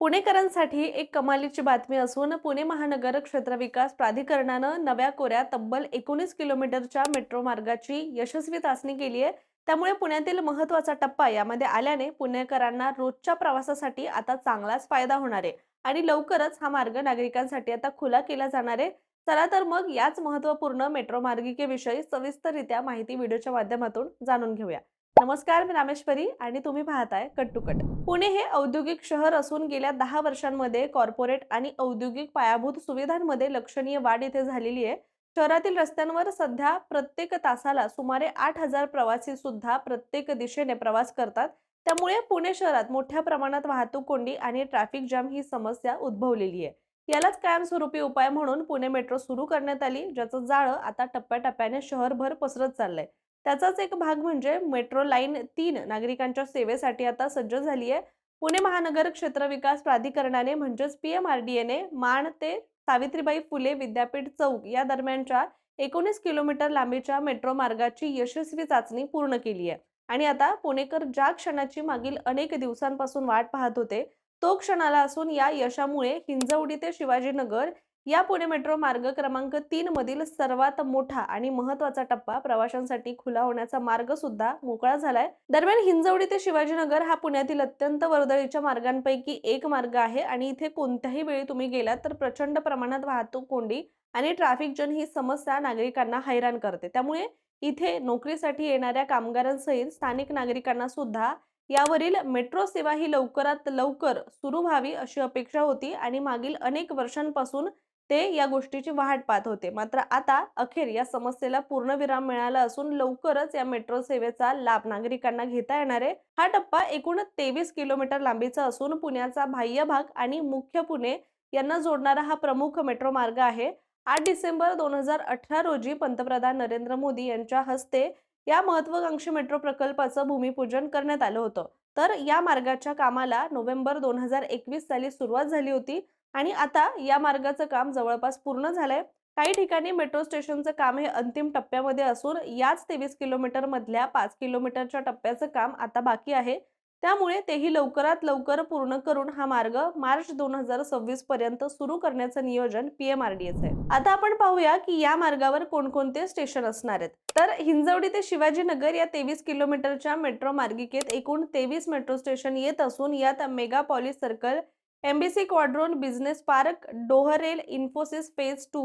पुणेकरांसाठी एक कमालीची बातमी असून पुणे महानगर क्षेत्र विकास प्राधिकरणानं नव्या कोऱ्या तब्बल एकोणीस किलोमीटरच्या मेट्रो मार्गाची यशस्वी चाचणी केली आहे. त्यामुळे पुण्यातील महत्त्वाचा टप्पा यामध्ये आल्याने पुणेकरांना रोजच्या प्रवासासाठी आता चांगलाच फायदा होणार आहे. आणि लवकरच हा मार्ग नागरिकांसाठी आता खुला केला जाणार आहे. चला तर मग याच महत्त्वपूर्ण मेट्रो मार्गिकेविषयी सविस्तररित्या माहिती व्हिडिओच्या माध्यमातून जाणून घेऊया. नमस्कार मी रामेश्वरी आणि तुम्ही पाहताय कट टू कट पुणे हे औद्योगिक शहर असून गेल्या दहा वर्षांमध्ये कॉर्पोरेट आणि औद्योगिक पायाभूत सुविधांमध्ये लक्षणीय वाढ इथे झालेली आहे. शहरातील रस्त्यांवर सध्या प्रत्येक तासाला सुमारे आठ हजार प्रवासी सुद्धा प्रत्येक दिशेने प्रवास करतात. त्यामुळे पुणे शहरात मोठ्या प्रमाणात वाहतूक कोंडी आणि ट्रॅफिक जाम ही समस्या उद्भवलेली आहे. यालाच कायमस्वरूपी उपाय म्हणून पुणे मेट्रो सुरू करण्यात आली ज्याचं जाळं आता टप्प्याटप्प्याने शहरभर पसरत चाललंय. त्याचाच एक भाग म्हणजे मेट्रो लाईन तीन नागरिकांच्या सेवेसाठी आता सज्ज झाली आहे पुणे महानगर क्षेत्र विकास प्राधिकरणाने म्हणजेच पी एम आर डी एने माण ते सावित्रीबाई फुले विद्यापीठ चौक या दरम्यानच्या एकोणीस किलोमीटर लांबीच्या मेट्रो मार्गाची यशस्वी चाचणी पूर्ण केली आहे आणि आता पुणेकर ज्या क्षणाची मागील अनेक दिवसांपासून वाट पाहत होते तो क्षणाला असून या यशामुळे हिंजवडी ते शिवाजीनगर या पुणे मेट्रो मार्ग क्रमांक तीन मधील सर्वात मोठा आणि महत्त्वाचा टप्पा प्रवाशांसाठी खुला होण्याचा मार्ग सुद्धा मोकळा झालाय. दरम्यान हिंजवडी ते शिवाजीनगर हा पुण्यातील अत्यंत वर्दळीच्या मार्गांपैकी एक मार्ग आहे आणि इथे कोणत्याही वेळी तुम्ही गेलात तर प्रचंड प्रमाणात वाहतूक कोंडी आणि ट्रॅफिक जन ही समस्या नागरिकांना हैराण करते. त्यामुळे इथे नोकरीसाठी येणाऱ्या कामगारांसहित स्थानिक नागरिकांना सुद्धा यावरील मेट्रो सेवा ही लवकरात लवकर सुरू व्हावी अशी अपेक्षा होती आणि मागील अनेक वर्षांपासून ते या गोष्टीची वाट पाहत होते. मात्र आता अखेर या समस्येला पूर्णविराम मिळाला असून लवकरच या मेट्रो सेवेचा लाभ नागरिकांना घेता येणार आहे. हा टप्पा एकूण तेवीस किलोमीटर लांबीचा असून पुण्याचा बाह्य भाग आणि मुख्य पुणे यांना जोडणारा हा प्रमुख मेट्रो मार्ग आहे. आठ डिसेंबर दोन हजार अठरा रोजी पंतप्रधान नरेंद्र मोदी यांच्या हस्ते या महत्वाकांक्षी मेट्रो प्रकल्पाचं भूमिपूजन करण्यात आलं होतं. तर या मार्गाच्या कामाला नोव्हेंबर दोन हजार एकवीस साली सुरुवात झाली होती. आणि आता या मार्गाचं काम जवळपास पूर्ण झालंय. काही ठिकाणी मेट्रो स्टेशनचं काम हे अंतिम टप्प्यामध्ये असून याच तेवीस किलोमीटर मधल्या पाच किलोमीटरच्या टप्प्याचं काम आता बाकी आहे. त्यामुळे तेही लवकरात लवकर पूर्ण करून हा मार्ग मार्च दोन हजार सव्वीस पर्यंत सुरू करण्याचं नियोजन पीएमआरडीएच आहे. आता आपण पाहूया की या मार्गावर कोणकोणते स्टेशन असणार आहेत. तर हिंजवडी ते शिवाजीनगर या तेवीस किलोमीटरच्या मेट्रो मार्गिकेत एकूण तेवीस मेट्रो स्टेशन येत असून यात Megapolis circle MBC Quadron business park डोहरेल Infosys phase two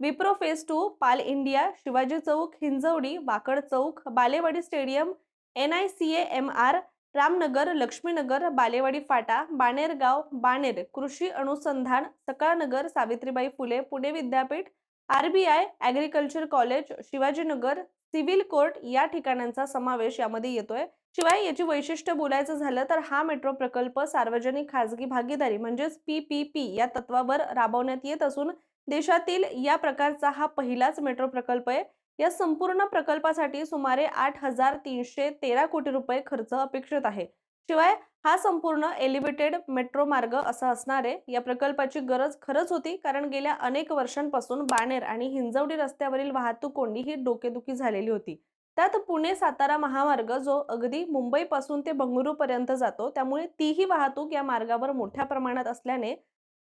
Wipro phase two Pal India Shivaji Chowk Hinjewadi Wakad Chowk Balewadi stadium N I C M R Ramnagar Laxminagar Balewadi Phata Banergaon Baner Krishi Anusandhan Sakalnagar Savitribai Phule Pune Vidyapeeth RBI agriculture college Shivajinagar civil court या ठिकाणांचा समावेश यामध्ये येतोय. शिवाय याची वैशिष्ट्य बोलायचं झालं तर हा मेट्रो प्रकल्प सार्वजनिक खाजगी भागीदारी म्हणजेच पी पी पी या तत्वावर राबवण्यात येत असून देशातील या प्रकारचा हा पहिलाच मेट्रो प्रकल्प आहे. या संपूर्ण प्रकल्पासाठी सुमारे आठ हजार तीनशे तेरा कोटी रुपये खर्च अपेक्षित आहे. शिवाय हा संपूर्ण एलिव्हेटेड मेट्रो मार्ग असा असणार आहे. या प्रकल्पाची गरज खरंच होती कारण गेल्या अनेक वर्षांपासून बाणेर आणि हिंजवडी रस्त्यावरील वाहतूक कोंडी ही डोकेदुखी झालेली होती. त्यात पुणे सातारा महामार्ग जो अगदी मुंबईपासून ते बंगळुरूपर्यंत जातो त्यामुळे तीही वाहतूक या मार्गावर मोठ्या प्रमाणात असल्याने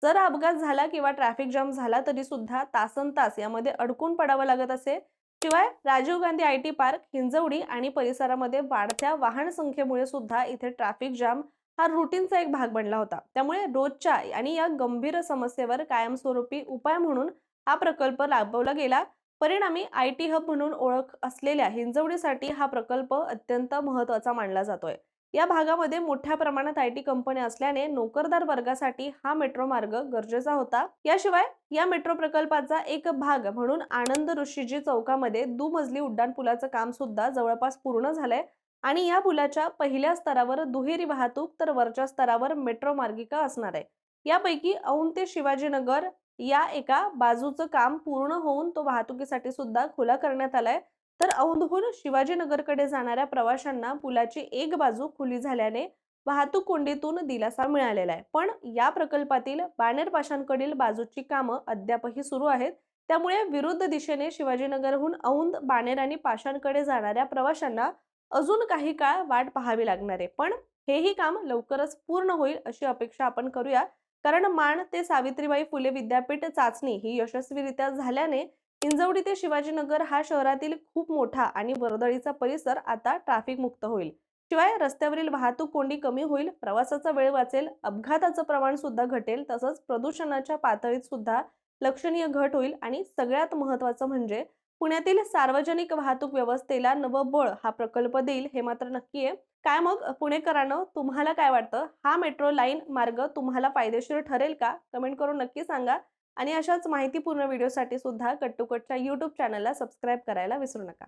जर अपघात झाला किंवा ट्रॅफिक जाम झाला तरी सुद्धा तासन तास यामध्ये अडकून पडावं लागत असे. शिवाय Rajiv Gandhi I T park Hinjewadi आणि परिसरामध्ये वाढत्या वाहन संख्येमुळे सुद्धा इथे ट्रॅफिक जाम हा रुटीनचा एक भाग बनला होता. त्यामुळे रोजच्या आणि या गंभीर समस्येवर कायमस्वरूपी उपाय म्हणून हा प्रकल्प राबवला गेला. परिणामी आय टी हब म्हणून ओळख असलेल्या हिंजवडीसाठी हा प्रकल्प अत्यंत महत्त्वाचा मानला जातोय. या भागामध्ये मोठ्या प्रमाणात आय टी कंपन्या असल्याने नोकरदार वर्गासाठी हा मेट्रो मार्ग गरजेचा होता. याशिवाय या मेट्रो प्रकल्पाचा एक भाग म्हणून आनंद ऋषीजी चौकामध्ये दुमजली उड्डाण पुलाचं काम सुद्धा जवळपास पूर्ण झालंय. आणि या पुलाच्या पहिल्या स्तरावर दुहेरी वाहतूक तर वरच्या स्तरावर मेट्रो मार्गिका असणार आहे. यापैकी औंध ते शिवाजीनगर या एका बाजूचं काम पूर्ण होऊन तो वाहतुकीसाठी सुद्धा खुला करण्यात आलाय. तर औंधहून शिवाजीनगरकडे जाणाऱ्या प्रवाशांना पुलाची एक बाजू खुली झाल्याने वाहतूक कोंडीतून दिलासा मिळालेला आहे. पण या प्रकल्पातील बाणेर पाशांकडील बाजूची कामं अद्यापही सुरू आहेत. त्यामुळे विरुद्ध दिशेने शिवाजीनगरहून औंध बाणेर आणि पाशांकडे जाणाऱ्या प्रवाशांना अजून काही काळ वाट पाहावी लागणार आहे. पण हेही काम लवकरच पूर्ण होईल अशी अपेक्षा आपण करूया. कारण माण ते सावित्रीबाई फुले विद्यापीठ चाचणी ही यशस्वीरित्या झाल्याने हिंजवडी ते शिवाजीनगर हा शहरातील खूप मोठा आणि वर्दळीचा परिसर आता ट्रॅफिक मुक्त होईल. शिवाय रस्त्यावरील वाहतूक कोंडी कमी होईल प्रवासाचा वेळ वाचेल अपघाताचं प्रमाण सुद्धा घटेल तसंच प्रदूषणाच्या पातळीत सुद्धा लक्षणीय घट होईल आणि सगळ्यात महत्वाचं म्हणजे पुण्यातील सार्वजनिक वाहतूक व्यवस्थेला नवं बळ हा प्रकल्प देईल हे मात्र नक्की आहे. काय मग पुणेकरांनो तुम्हाला काय वाटतं? हा मेट्रो लाईन मार्ग तुम्हाला फायदेशीर ठरेल का? कमेंट करून नक्की सांगा. आणि अशाच माहितीपूर्ण व्हिडिओसाठी सुद्धा कट्टूकटच्या यूट्यूब चॅनलला सबस्क्राईब करायला विसरू नका.